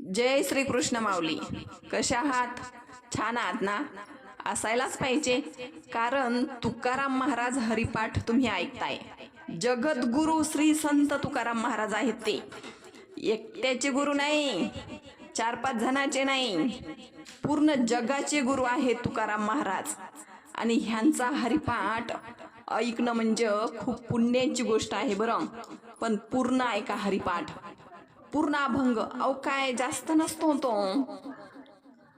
जय श्री कृष्ण माऊली. कशा आहात? छान आहात ना? असायलाच पाहिजे. कारण तुकाराम महाराज हरिपाठ तुम्ही ऐकताय. जगद्गुरु श्री संत तुकाराम महाराज आहेत ते. एकट्याचे गुरु नाही चार पाच जणांचे नाही. पूर्ण जगाचे गुरु आहेत तुकाराम महाराज. आणि ह्यांचा हरिपाठ ऐकणं म्हणजे खूप पुण्याची गोष्ट आहे बरं. पण पूर्ण ऐका हरिपाठ? पूर्ण अभंग. अहो काय जास्त नसतो तो.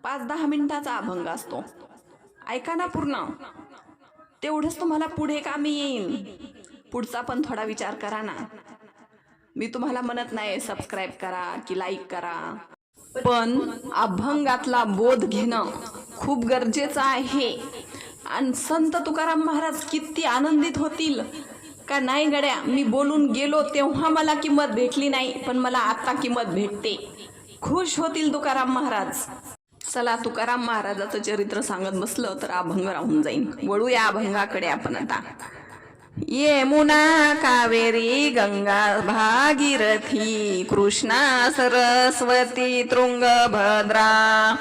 पाच दहा मिनिटाचा अभंग असतो. ऐका ना पूर्ण. तेवढंच तुम्हाला पुढे कामी येईन. पुढचा पण थोडा विचार करा ना. मी तुम्हाला म्हणत नाही सबस्क्राईब करा की लाईक करा. पण अभंगातला बोध घेणं खूप गरजेचं आहे. आणि संत तुकाराम महाराज किती आनंदित होतील. का नाही गड्या मी बोलून गेलो तेव्हा मला किंमत भेटली नाही पण मला आता किंमत भेटते. खुश होतील तुकाराम महाराज. चला तुकाराम महाराजाचं चरित्र सांगत बसलं तर अभंग राहून जाईन. वळूया अभंगाकडे आपण आता. यमुना कावेरी गंगा भागीरथी कृष्णा सरस्वती तृंगभद्रा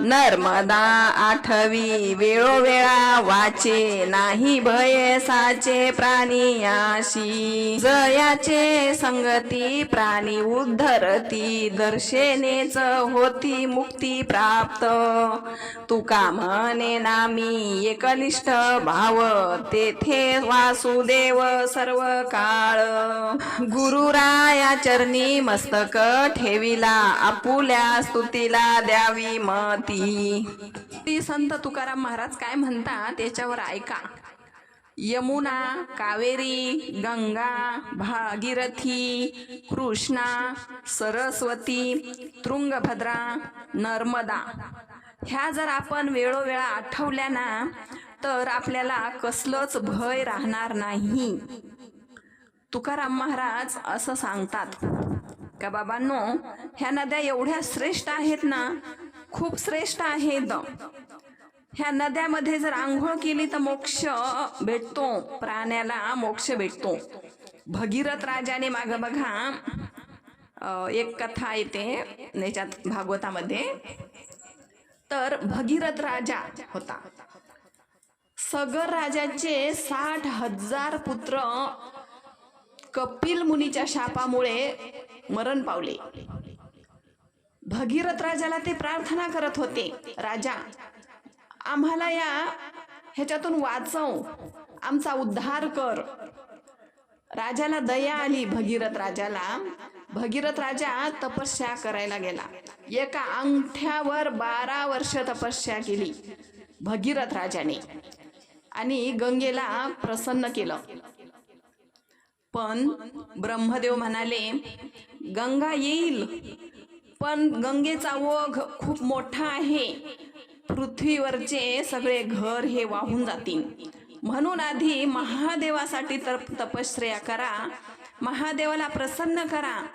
नर्मदा आठवी वेळोवेळा वाचे नाही भय साचे प्राणी याशी. जयाचे संगती प्राणी उद्धरती दर्शनेच होती मुक्ती प्राप्त. तुका म्हणे नामी एकनिष्ठ भाव तेथे देव सर्व काळ. गुरुराया चरणी मस्तक ठेविला आपुल्या स्तुतीला द्यावी मती. ती संत तुकाराम महाराज काय म्हणतात त्याच्यावर ऐका. यमुना कावेरी गंगा भागीरथी कृष्णा सरस्वती तृंगभद्रा नर्मदा. ह्या जर आपण वेळोवेळा आठवल्या ना तर आपल्याला कसलंच भय राहणार नाही. तुकाराम महाराज असं सांगतात का बाबांनो ह्या नद्या एवढ्या श्रेष्ठ आहेत ना खूप श्रेष्ठ आहेत. ह्या नद्यामध्ये जर आंघोळ केली तर मोक्ष भेटतो प्राण्याला मोक्ष भेटतो. भगीरथ राजाने माग बघा एक कथा येते याच्यात भागवतामध्ये. तर भगीरथ राजा होता. सगर राजाचे साठ हजार पुत्र कपिल मुनीच्या शापामुळे मरण पावले. भगीरथ राजाला ते प्रार्थना करत होते राजा आम्हाला या ह्याच्यातून वाचव आमचा उद्धार कर. राजाला दया आली भगीरथ राजाला. भगीरथ राजा तपस्या करायला गेला. एका अंगठ्यावर बारा वर्ष तपस्या केली भगीरथ राजाने. आणि गंगेला प्रसन्न केलं. पण ब्रह्मदेव म्हणाले गंगा येईल पण गंगेचा ओघ खूप मोठा आहे. पृथ्वीवरचे सगळे घर हे वाहून जातील. म्हणून आधी महादेवासाठी तर तपश्चर्या करा. महादेवाला प्रसन्न करा.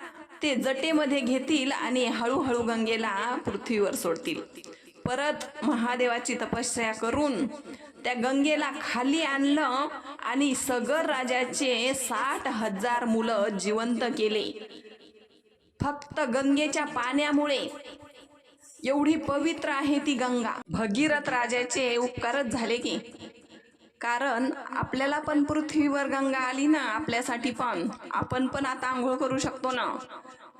ते जटेमध्ये घेतील आणि हळूहळू गंगेला पृथ्वीवर सोडतील. परत महादेवाची तपश्चर्या करून त्या गंगेला खाली आणलं आणि सगर राजाचे साठ हजार मुलं जिवंत केले. फक्त गंगेच्या पाण्यामुळे. एवढी पवित्र आहे ती गंगा. भगीरथ राजाचे उपकारच झाले की. कारण आपल्याला पण पृथ्वीवर गंगा आली ना आपल्यासाठी पण. आपण पण आता आंघोळ करू शकतो ना.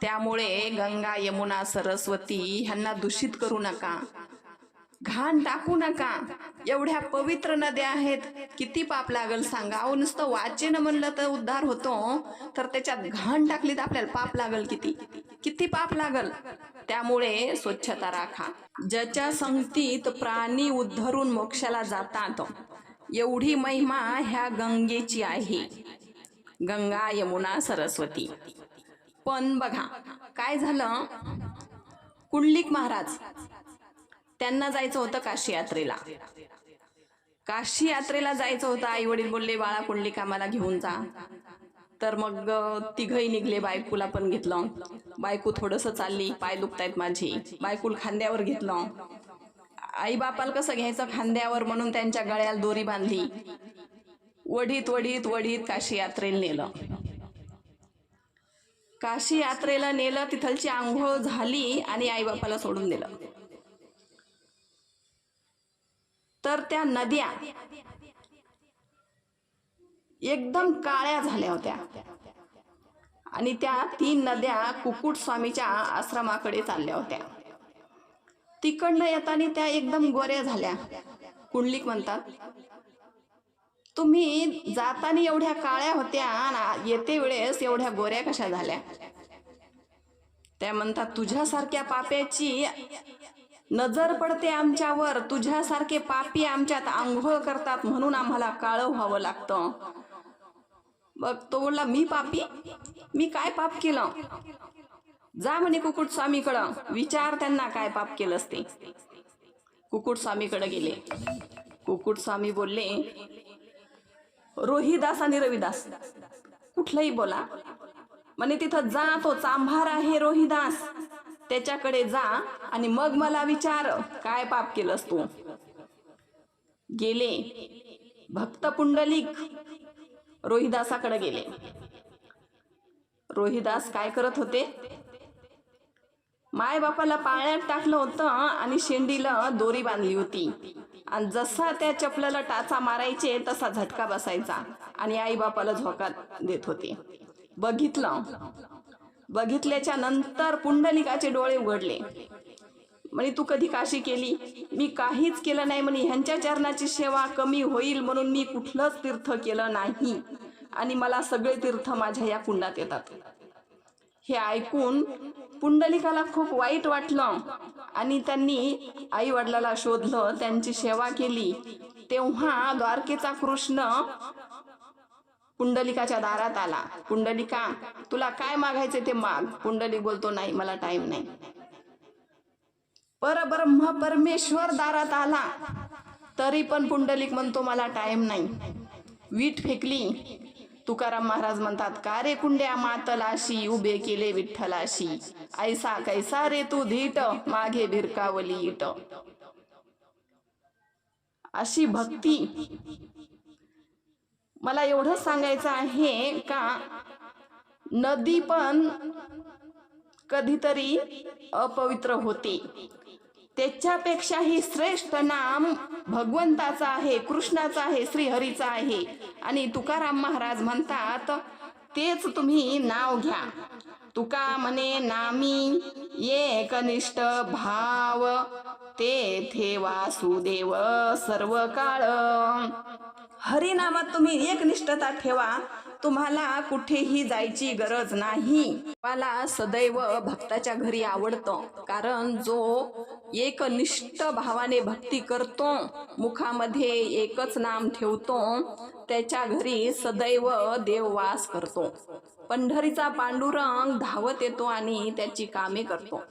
त्यामुळे गंगा यमुना सरस्वती ह्यांना दूषित करू नका. घाण टाकू नका. एवढ्या पवित्र नद्या आहेत. किती पाप लागल सांगा. अहो नुसतं वाचेनं म्हणलं तर उद्धार होतो. तर त्याच्यात घाण टाकली तर आपल्याला पाप लागल किती? किती पाप लागल? त्यामुळे स्वच्छता राखा. ज्याच्या संगतीत प्राणी उद्धरून मोक्षाला जातात एवढी महिमा ह्या गंगेची आहे. गंगा यमुना सरस्वती. पण बघा काय झालं? कुंडलिक महाराज त्यांना जायचं होतं काशी यात्रेला. काशी यात्रेला जायचं होतं आई वडील बोलले बाळा कुंडली कामाला घेऊन जा. तर मग तिघही निघले बायकूला पण घेतलं. बायकू थोडस चालली पाय दुखतायत माझी. बायकुल खांद्यावर घेतलं. आई बापाला कसं घ्यायचं? खांद्यावर म्हणून त्यांच्या गळ्याला दोरी बांधली. वढीत वढीत वढीत काशी यात्रेला नेलं. काशी यात्रेला नेलं तिथलची आंघोळ झाली आणि आईबापाला सोडून दिलं. तर त्या नद्या एकदम काळ्या झाल्या होत्या. आणि त्या तीन नद्या कुकुट स्वामीच्या आश्रमाकडे चालल्या होत्या. तिकडनं येताना त्या एकदम गोऱ्या झाल्या. कुंडलिक म्हणतात तुम्ही जाताना एवढ्या काळ्या होत्या आणि येते वेळेस एवढ्या गोऱ्या कशा झाल्या? त्या म्हणतात तुझ्यासारख्या पाप्याची नजर पडते आमच्यावर. तुझ्यासारखे पापी आमच्यात आंघोळ करतात म्हणून आम्हाला काळं व्हावं लागतं. बघ तो बोलला मी पापी? मी काय पाप केलं? जा म्हणे कुकुट स्वामीकडं विचार त्यांना काय पाप केलं असते कुकुट स्वामीकडे गेले. कुकुट स्वामी बोलले रोहिदास आणि रविदास कुठलंही बोला. म्हणे तिथं जा तो चांभार आहे रोहिदास. त्याच्याकडे जा आणि मग मला विचार. काय पाप केलंस तू? गेले. भक्त पुंडलिक रोहिदासाकडे गेले. रोहिदास काय करत होते? माय बापाला पाळण्यात टाकलं होतं आणि शेंडीला दोरी बांधली होती. आणि जसा त्या चपलाला टाचा मारायचे तसा झटका बसायचा आणि आई बापाला झोका देत होते. बघितलं. बघितल्याच्या नंतर पुंडलिकाचे डोळे उघडले. म्हणे तू कधी काशी केली? मी काहीच केलं नाही म्हणे. ह्यांच्या चरणाची सेवा कमी होईल म्हणून मी कुठलंच तीर्थ केलं नाही. आणि मला सगळे तीर्थ माझ्या या कुंडात येतात. हे ऐकून पुंडलिकाला खूप वाईट वाटलं आणि त्यांनी आई वडिलाला शोधलं त्यांची सेवा केली. तेव्हा द्वारकेचा कृष्ण पुंडलिकाच्या दारात आला. पुंडलिका तुला काय मागायचे ते माग. पुंडलिक बोलतो नाही मला टाइम नाही. परब्रह्म परमेश्वर दारात आला. तरी पण पुंडलिक म्हणतो मला टाइम नाही. वीट फेकली. तुकाराम महाराज म्हणतात का रे कुंड्या मातलाशी उभे केले विठ्ठलाशी? ऐसा कैसा रे तू धीट मागे भिरकावली इट अशी भक्ती मला एवढं सांगायचं आहे का? नदी पण कधीतरी अपवित्र होते. त्याच्यापेक्षाही श्रेष्ठ नाम भगवंताचा आहे कृष्णाचा आहे श्रीहरीचा आहे. आणि तुकाराम महाराज म्हणतात तेच तुम्ही नाव घ्या. तुका म्हणे नामी एकनिष्ठ भाव. तेथे वासुदेव सर्व काळ हरिनामात तुम्ही एक निष्ठता ठेवा. तुम्हाला कुठेही जायची गरज नाही. मला सदैव भक्ताच्या घरी आवडतं. कारण जो एकनिष्ठ भावाने भक्ती करतो मुखामध्ये एकच नाम ठेवतो त्याच्या घरी सदैव देव वास करतो. पंढरीचा पांडुरंग धावत येतो आणि त्याची कामे करतो.